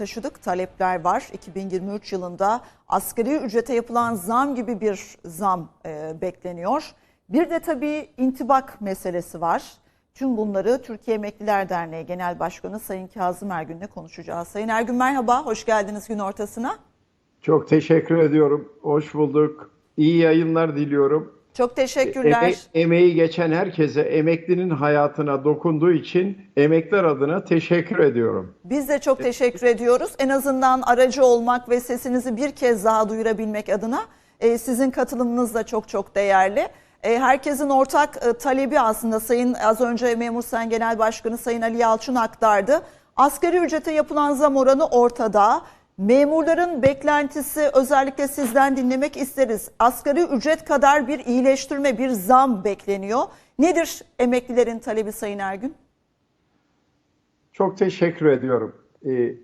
taşıdık. Talepler var. 2023 yılında asgari ücrete yapılan zam gibi bir zam e, bekleniyor. Bir de tabii intibak meselesi var. Tüm bunları Türkiye Emekliler Derneği Genel Başkanı Sayın Kazım Ergün'le konuşacağız. Sayın Ergün merhaba, hoş geldiniz gün ortasına. Çok teşekkür ediyorum. Hoş bulduk. İyi yayınlar diliyorum. Çok teşekkürler. Eme- emeği geçen herkese, emeklinin hayatına dokunduğu için emekler adına teşekkür ediyorum. Biz de çok teşekkür ediyoruz. En azından aracı olmak ve sesinizi bir kez daha duyurabilmek adına e, sizin katılımınız da çok çok değerli. E, herkesin ortak e, talebi aslında Sayın az önce Memur Sen Genel Başkanı Sayın Ali Yalçın aktardı. Asgari ücrete yapılan zam oranı ortada. Memurların beklentisi özellikle sizden dinlemek isteriz. Asgari ücret kadar bir iyileştirme, bir zam bekleniyor. Nedir emeklilerin talebi Sayın Ergün? Çok teşekkür ediyorum. Ee,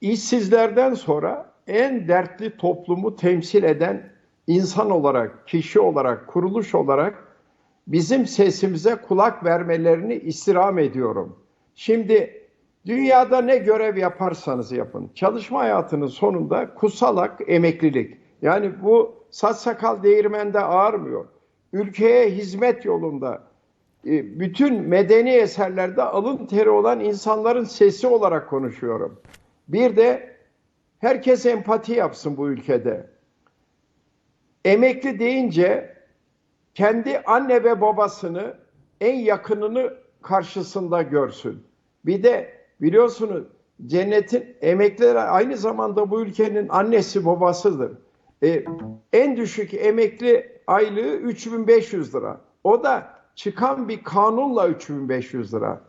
işsizlerden sonra en dertli toplumu temsil eden insan olarak, kişi olarak, kuruluş olarak bizim sesimize kulak vermelerini istirham ediyorum. Şimdi dünyada ne görev yaparsanız yapın, çalışma hayatının sonunda kusalak emeklilik. Yani bu saç sakal değirmende ağırmıyor. Ülkeye hizmet yolunda, e, bütün medeni eserlerde alın teri olan insanların sesi olarak konuşuyorum. Bir de herkes empati yapsın bu ülkede. Emekli deyince kendi anne ve babasını en yakınını karşısında görsün. Bir de biliyorsunuz cennetin emekliler aynı zamanda bu ülkenin annesi babasıdır. E, en düşük emekli aylığı 3500 lira. O da çıkan bir kanunla 3500 lira.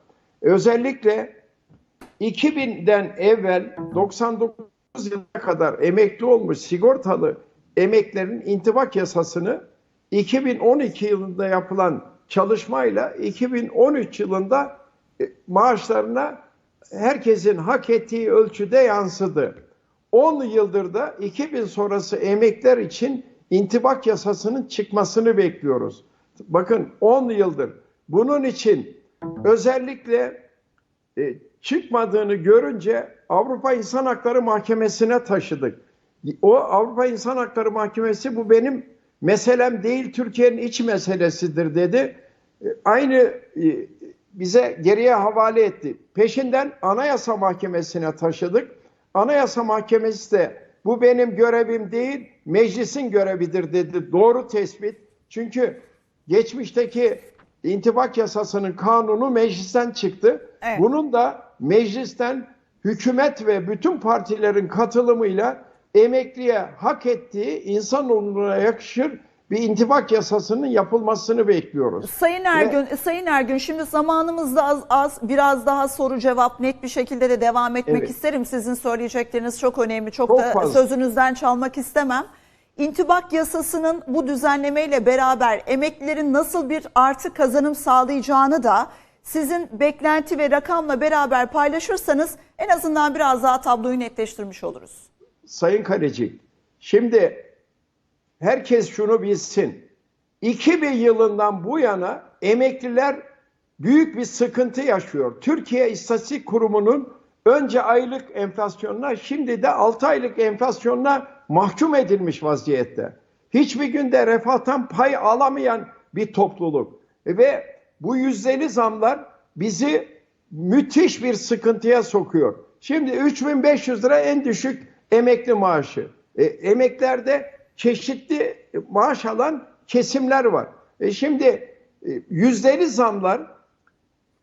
Özellikle 2000'den evvel 99 yılına kadar emekli olmuş sigortalı emeklerin intibak yasasını 2012 yılında yapılan çalışmayla 2013 yılında e, maaşlarına herkesin hak ettiği ölçüde yansıdı. 10 yıldır da 2000 sonrası emekler için intibak yasasının çıkmasını bekliyoruz. Bakın 10 yıldır. Bunun için özellikle e, çıkmadığını görünce Avrupa İnsan Hakları Mahkemesi'ne taşıdık. O Avrupa İnsan Hakları Mahkemesi bu benim meselem değil Türkiye'nin iç meselesidir dedi. E, aynı e, bize geriye havale etti. Peşinden Anayasa Mahkemesi'ne taşıdık. Anayasa Mahkemesi de bu benim görevim değil, meclisin görevidir dedi. Doğru tespit. Çünkü geçmişteki intibak yasasının kanunu meclisten çıktı. Evet. Bunun da meclisten hükümet ve bütün partilerin katılımıyla emekliye hak ettiği insan onuruna yakışır bir intibak yasasının yapılmasını bekliyoruz. Sayın Ergün, Sayın Ergün şimdi zamanımız da az, az biraz daha soru cevap net bir şekilde de devam etmek Evet. isterim. Sizin söyleyecekleriniz çok önemli. Çok, Çok da fazla. sözünüzden çalmak istemem. İntibak yasasının bu düzenlemeyle beraber emeklilerin nasıl bir artı kazanım sağlayacağını da sizin beklenti ve rakamla beraber paylaşırsanız en azından biraz daha tabloyu netleştirmiş oluruz. Sayın Kalecik, şimdi herkes şunu bilsin. 2000 yılından bu yana emekliler büyük bir sıkıntı yaşıyor. Türkiye İstatistik Kurumu'nun önce aylık enflasyonuna şimdi de 6 aylık enflasyonuna mahkum edilmiş vaziyette. Hiçbir günde refahtan pay alamayan bir topluluk. Ve bu yüzdeli zamlar bizi müthiş bir sıkıntıya sokuyor. Şimdi 3500 lira en düşük emekli maaşı. E, emeklerde çeşitli maaş alan kesimler var. E şimdi e, yüzdeli zamlar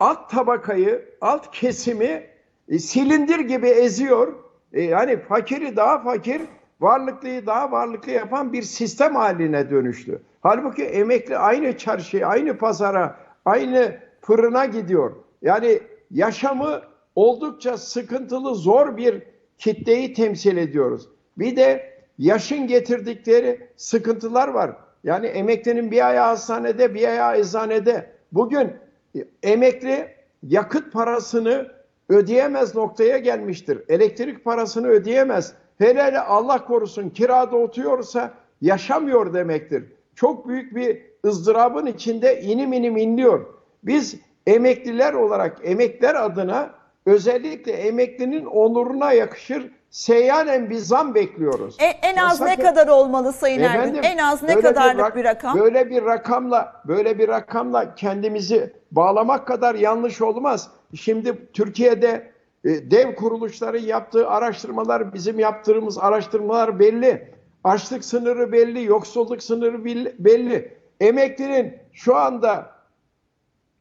alt tabakayı, alt kesimi e, silindir gibi eziyor. E, yani fakiri daha fakir, varlıklıyı daha varlıklı yapan bir sistem haline dönüştü. Halbuki emekli aynı çarşıya, aynı pazara, aynı fırına gidiyor. Yani yaşamı oldukça sıkıntılı, zor bir kitleyi temsil ediyoruz. Bir de yaşın getirdikleri sıkıntılar var. Yani emeklinin bir ayağı hastanede, bir ayağı eczanede. Bugün e, emekli yakıt parasını ödeyemez noktaya gelmiştir. Elektrik parasını ödeyemez. Hele hele Allah korusun kirada oturuyorsa yaşamıyor demektir. Çok büyük bir ızdırabın içinde inim inim inliyor. Biz emekliler olarak emekler adına özellikle emeklinin onuruna yakışır seyyanen bir zam bekliyoruz. E, en az Ya ne kadar olmalı Sayın Ergün? Efendim, En az ne kadarlık rak- bir rakam? Böyle bir rakamla böyle bir rakamla kendimizi bağlamak kadar yanlış olmaz. Şimdi Türkiye'de e, dev kuruluşların yaptığı araştırmalar, bizim yaptığımız araştırmalar belli. Açlık sınırı belli, yoksulluk sınırı belli. Emeklinin şu anda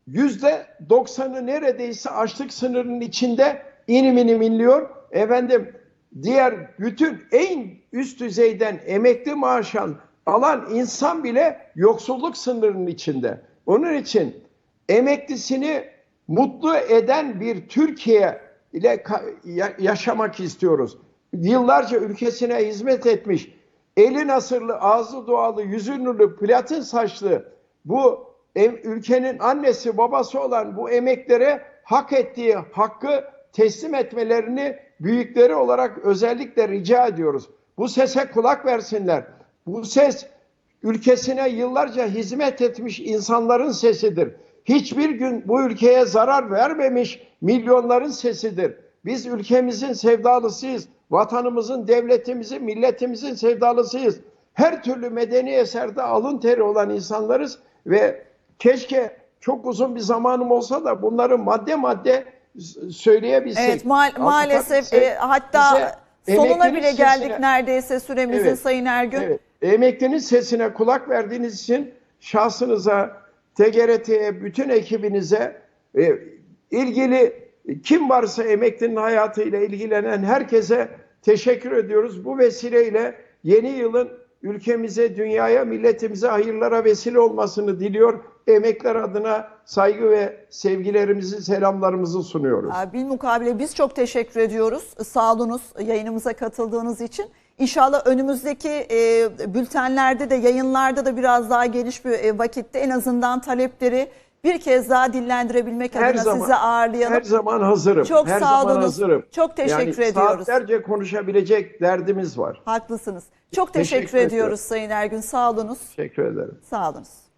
yüzde doksanı neredeyse açlık sınırının içinde inim inim inliyor. Efendim diğer bütün en üst düzeyden emekli maaşan alan insan bile yoksulluk sınırının içinde. Onun için emeklisini mutlu eden bir Türkiye ile yaşamak istiyoruz. Yıllarca ülkesine hizmet etmiş, eli nasırlı, ağzı dualı, yüzü nurlu, platin saçlı bu ülkenin annesi babası olan bu emeklere hak ettiği hakkı teslim etmelerini büyükleri olarak özellikle rica ediyoruz. Bu sese kulak versinler. Bu ses ülkesine yıllarca hizmet etmiş insanların sesidir. Hiçbir gün bu ülkeye zarar vermemiş milyonların sesidir. Biz ülkemizin sevdalısıyız. Vatanımızın, devletimizin, milletimizin sevdalısıyız. Her türlü medeni eserde alın teri olan insanlarız ve keşke çok uzun bir zamanım olsa da bunları madde madde söyleyebilsek. Evet ma- maalesef e, hatta sonuna bile geldik sesine- neredeyse süremizin Evet, Sayın Ergün. Evet. Emeklinin sesine kulak verdiğiniz için şahsınıza, TGRT'ye, bütün ekibinize, e, ilgili kim varsa emeklinin hayatıyla ilgilenen herkese teşekkür ediyoruz. Bu vesileyle yeni yılın ülkemize, dünyaya, milletimize hayırlara vesile olmasını diliyor. Emekler adına saygı ve sevgilerimizi, selamlarımızı sunuyoruz. Bilmukabele biz çok teşekkür ediyoruz. Sağolunuz yayınımıza katıldığınız için. İnşallah önümüzdeki e, bültenlerde de yayınlarda da biraz daha geniş bir e, vakitte en azından talepleri bir kez daha dillendirebilmek Her adına zaman, sizi ağırlayalım. Her zaman hazırım. Çok her sağ hazırım. Çok teşekkür yani ediyoruz. Saatlerce konuşabilecek derdimiz var. Haklısınız. Çok teşekkür, Teşekkür ediyoruz Sayın Ergün. Sağ olunuz. Teşekkür ederim. Sağ olunuz.